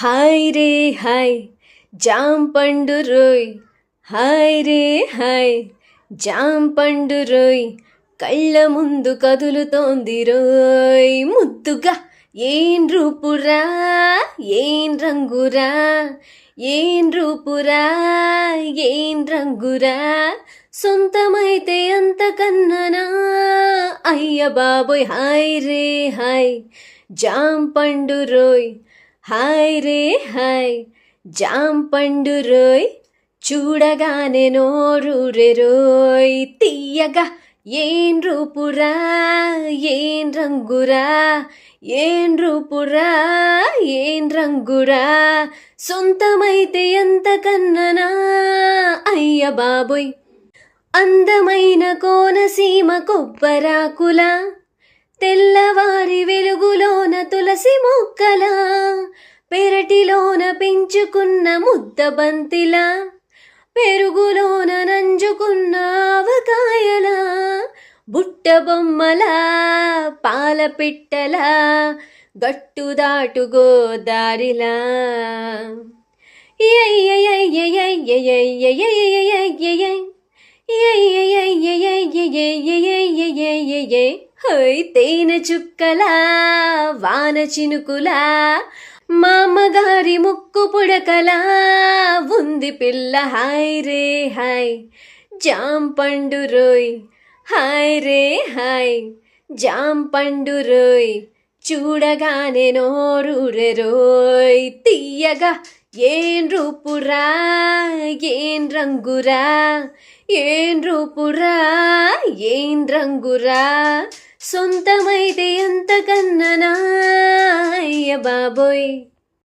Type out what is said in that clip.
Hi రే హాయ్. జాం పండు రోయ్. హాయ్ రే హాయ్. జాం పండు రోయ్. కళ్ళ ముందు కదులుతోంది రోయ్. ముద్దుగా ఏం రూపురా? ఏం రంగురా? ఏం రూపురా? ఏం రంగురా? సొంతమైతే అంతకన్ననా అయ్య బాబోయ్. హాయ్ రే హాయ్. జాం పండు రోయ్. హాయ్ రే హాయ్. జాం పండు రోయ్ చూడగానే నోరు రే రోయ్. తీయగా ఏం రూపురా ఏం రంగురా ఏం రూపురా ఏం రంగురా. సొంతమైతే ఎంత కన్ననా అయ్య బాబోయ్. అందమైన కోనసీమ కొబ్బరాకుల తెల్లవారి పెరటిలోన పెంచుకున్న ముద్ద బంతిలా పెరుగులోన నంజుకున్న ఆవకాయలా బుట్ట బొమ్మలా పాల పిట్టల గట్టు దాటు గోదారిలా హోయ్ తేనె చుక్కలా వాన చినుకులా మా అమ్మగారి ముక్కు పుడకలా ఉంది పిల్ల. హాయ్ రే హాయ్. జాం పండు రోయ్. హాయ్ రే హాయ్. జాం పండు రోయ్. చూడగానే నోరు రోయ్. తీయగా ఏం రూపురా ఏం రంగురా ఏం రూపురా ఏం రంగురా. సొంతమైతే ఎంతకన్ననా baboy.